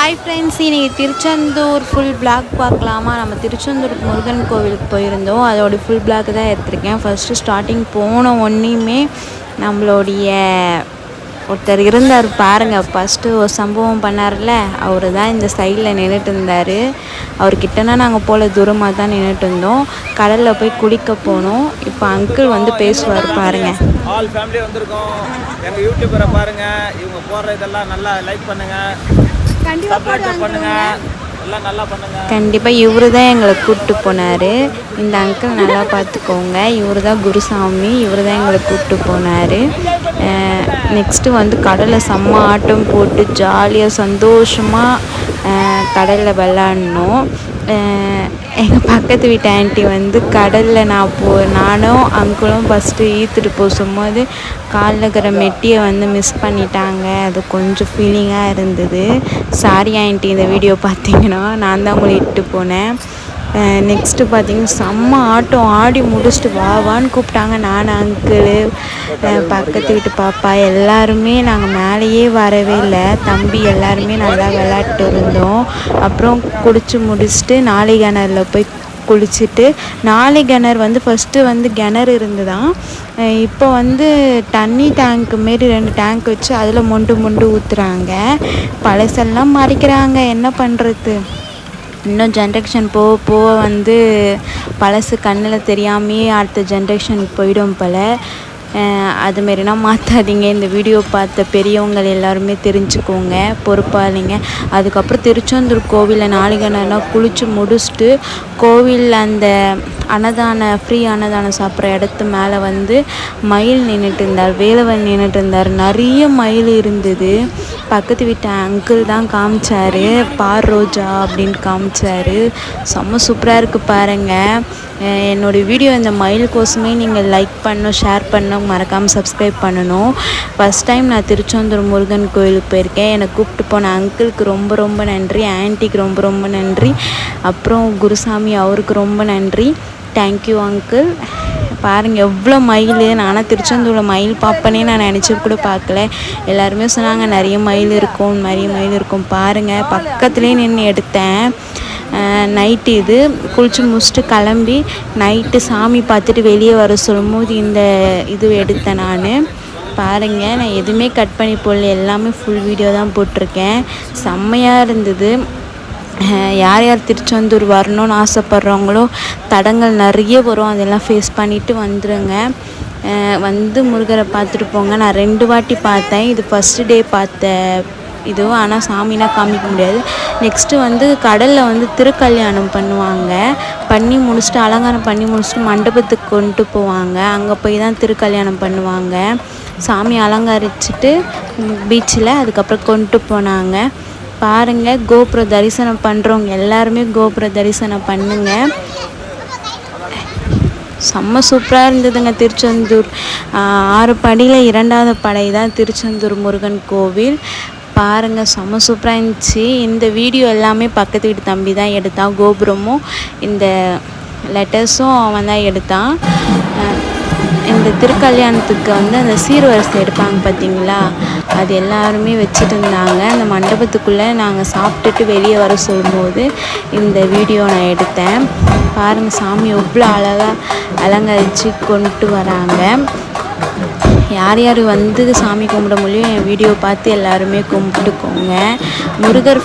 Hi friends இன்றைக்கி Tiruchendur full black பார்க்கலாமா? நம்ம திருச்செந்தூர் முருகன் கோவிலுக்கு போயிருந்தோம். அதோட ஃபுல் பிளாக் தான் எடுத்திருக்கேன். ஃபஸ்ட்டு ஸ்டார்டிங் போன ஒன்றையுமே நம்மளுடைய ஒருத்தர் இருந்தார் பாருங்க. ஃபஸ்ட்டு ஒரு சம்பவம் பண்ணார்ல அவர் தான் இந்த சைடில் நின்றுட்டு இருந்தார். அவர்கிட்டனா நாங்கள் போல தூரமாக தான் நின்றுட்டு இருந்தோம். கடலில் போய் குளிக்க போனோம். இப்போ அங்கிள் வந்து பேசுவார் பாருங்கள் ஆல் ஃபேமிலி வந்திருக்கோம். எங்கள் யூடியூபரை பாருங்கள் இவங்க போடுற இதெல்லாம் நல்லா லைக் பண்ணுங்கள் சப்ஸ்கிரைப் பண்ணுங்க. எல்லாம் நல்லா பண்ணுங்க. கண்டிப்பாக இவரு தான் எங்களை கூப்பிட்டு போனார். இந்த அங்கிள் நல்லா பார்த்துக்கோங்க இவர் தான் குருசாமி. இவர் தான் எங்களை கூப்பிட்டு போனார். நெக்ஸ்ட்டு வந்து கடலில் செம்ம ஆட்டம் போட்டு ஜாலியாக சந்தோஷமாக கடலில் விளாட்னோம் எங்கள் பக்கத்து வீட்டு ஆண்டி வந்து கடலில் நான் போ நானும் அங்கிளும் ஃபஸ்ட்டு ஈத்துட்டு போகும்போது காலில் இருக்கிற மெட்டியை வந்து மிஸ் பண்ணிட்டாங்க. அது கொஞ்சம் ஃபீலிங்காக இருந்தது. சாரி ஆண்டி இந்த வீடியோ பார்த்தீங்கன்னா நான் தான் உங்களை இட்டு போனேன். நெக்ஸ்ட்டு பார்த்திங்கன்னா செம்ம ஆட்டம். ஆடி முடிச்சுட்டு வா வான்னு கூப்பிட்டாங்க. நான் அங்கிள் பக்கத்து வீட்டு பாப்பா. எல்லாருமே நாங்கள் மேலேயே வரவே இல்லை. தம்பி எல்லாருமே நல்லா விளாட்டு இருந்தோம். அப்புறம் குடிச்சு முடிச்சுட்டு நாளை கிணறுல போய் குளிச்சுட்டு நாளை கிணறு வந்து ஃபஸ்ட்டு வந்து கிணறு இருந்துதான் இப்போ வந்து தண்ணி டேங்க்கு மாரி ரெண்டு டேங்க் வச்சு அதில் மொண்டு மொண்டு ஊற்றுறாங்க பழசெல்லாம் மறைக்கிறாங்க. என்ன பண்ணுறது இன்னும் ஜென்ரேஷன் போக போக வந்து பழசு கண்ணில் தெரியாமையே அடுத்த ஜென்ரேஷனுக்கு போயிடும் போல். அதுமாரினா மாற்றாதீங்க இந்த வீடியோ பார்த்த பெரியவங்க எல்லாருமே தெரிஞ்சுக்கோங்க பொறுப்பாளிங்க. அதுக்கப்புறம் திருச்செந்தூர் கோவிலில் நாளிகனா குளித்து முடிச்சுட்டு கோவிலில் அந்த அன்னதான ஃப்ரீ அன்னதானம் சாப்பிட்ற இடத்து மேலே வந்து மயில் நின்றுட்டு இருந்தார் வேலவன் நின்றுட்டு இருந்தார். நிறைய மயில் இருந்தது. பக்கத்து வீட்டு அங்கிள் தான் காமிச்சார். பார் ரோஜா அப்படின்னு காமிச்சார். செம்ம சூப்பராக இருக்குது பாருங்கள் என்னோடய வீடியோ இந்த மயில் கோசமே நீங்கள் லைக் பண்ணணும் ஷேர் பண்ணணும் மறக்காமல் சப்ஸ்கிரைப் பண்ணணும். ஃபஸ்ட் டைம் நான் திருச்செந்தூர் முருகன் கோயிலுக்கு போயிருக்கேன். என்னை கூப்பிட்டு போன அங்கிளுக்கு ரொம்ப ரொம்ப நன்றி. ஆன்ட்டிக்கு ரொம்ப ரொம்ப நன்றி. அப்புறம் குருசாமி அவருக்கு ரொம்ப நன்றி. தேங்க்யூ அங்கிள் பாருங்கள் எவ்வளோ மயில். நானும் திருச்செந்தூரில் மயில் பார்ப்பனே நான் நினச்சி கூட பார்க்கல. எல்லாருமே சொன்னாங்க நிறைய மயில் இருக்கும் நிறைய மயில் இருக்கும். பாருங்கள் பக்கத்துலேயே நின்று எடுத்தேன். நைட்டு இது. குளிச்சு முடிச்சுட்டு கிளம்பி நைட்டு சாமி பார்த்துட்டு வெளியே வர சொல்லும்போது இந்த இது எடுத்தேன் நான். பாருங்கள் நான் எதுவுமே கட் பண்ணி போடல. எல்லாமே ஃபுல் வீடியோ தான் போட்டிருக்கேன். செம்மையாக இருந்தது. யார் யார் திருச்செந்தூர் வரணும்னு ஆசைப்பட்றவங்களோ தடங்கள் நிறைய வரும். அதெல்லாம் ஃபேஸ் பண்ணிவிட்டு வந்துடுங்க வந்து முருகரை பார்த்துட்டு போங்க. நான் ரெண்டு வாட்டி பார்த்தேன். இது ஃபஸ்ட்டு டே பார்த்த இதுவும் ஆனால் சாமிலாம் காமிக்க முடியாது. நெக்ஸ்ட்டு வந்து கடலில் வந்து திருக்கல்யாணம் பண்ணுவாங்க. பண்ணி முடிச்சுட்டு அலங்காரம் பண்ணி முடிச்சுட்டு மண்டபத்துக்கு கொண்டு போவாங்க. அங்கே போய் தான் திருக்கல்யாணம் பண்ணுவாங்க. சாமி அலங்கரிச்சிட்டு பீச்சில் அதுக்கப்புறம் கொண்டு போனாங்க. பாருங்கள் கோபுர தரிசனம் பண்ணுறவங்க எல்லாருமே கோபுர தரிசனம் பண்ணுங்கள் செம்ம சூப்பராக இருந்ததுங்க திருச்செந்தூர். ஆறு படியில் இரண்டாவது படை தான் திருச்செந்தூர் முருகன் கோவில். பாருங்கள் செம்ம சூப்பராக இருந்துச்சு. இந்த வீடியோ எல்லாமே பக்கத்து வீட்டு தம்பி தான் எடுத்தான் கோபுரமும். இந்த லெட்டர்ஸும் அவன் தான் எடுத்தான். இந்த திருக்கல்யாணத்துக்கு வந்து அந்த சீர்வரிசை எடுப்பாங்க பார்த்தீங்களா? அது எல்லாருமே வச்சுட்டு இருந்தாங்க அந்த மண்டபத்துக்குள்ளே நாங்கள் சாப்பிட்டுட்டு வெளியே வர சொல்லும்போது இந்த வீடியோ நான் எடுத்தேன். பாருங்கள் சாமி எவ்வளோ அழகாக அலங்கரித்து கொண்டு வராங்க. யார் யார் வந்து சாமி கும்பிட முடியும் என் வீடியோ பார்த்து எல்லாருமே கும்பிட்டுக்கோங்க. முருகர்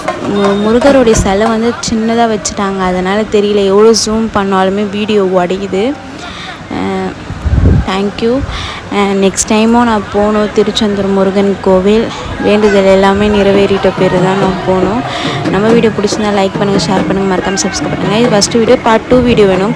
முருகருடைய சிலை வந்து சின்னதாக வச்சுட்டாங்க. அதனால் தெரியல எவ்வளோ ஜூம் பண்ணாலுமே வீடியோ உடையுது. தேங்க்யூ நெக்ஸ்ட் டைமும் நான் போகணும். திருச்செந்தூர் முருகன் கோவில். வேண்டுதல் எல்லாமே நிறைவேறிட்ட பேர் தான் நான் போகணும். நம்ம வீடியோ பிடிச்சிருந்தா லைக் பண்ணுங்கள் ஷேர் பண்ணுங்கள் மறக்காமல் சப்ஸ்கிரைப் பண்ணுங்கள் இது first video part two video வேணும்.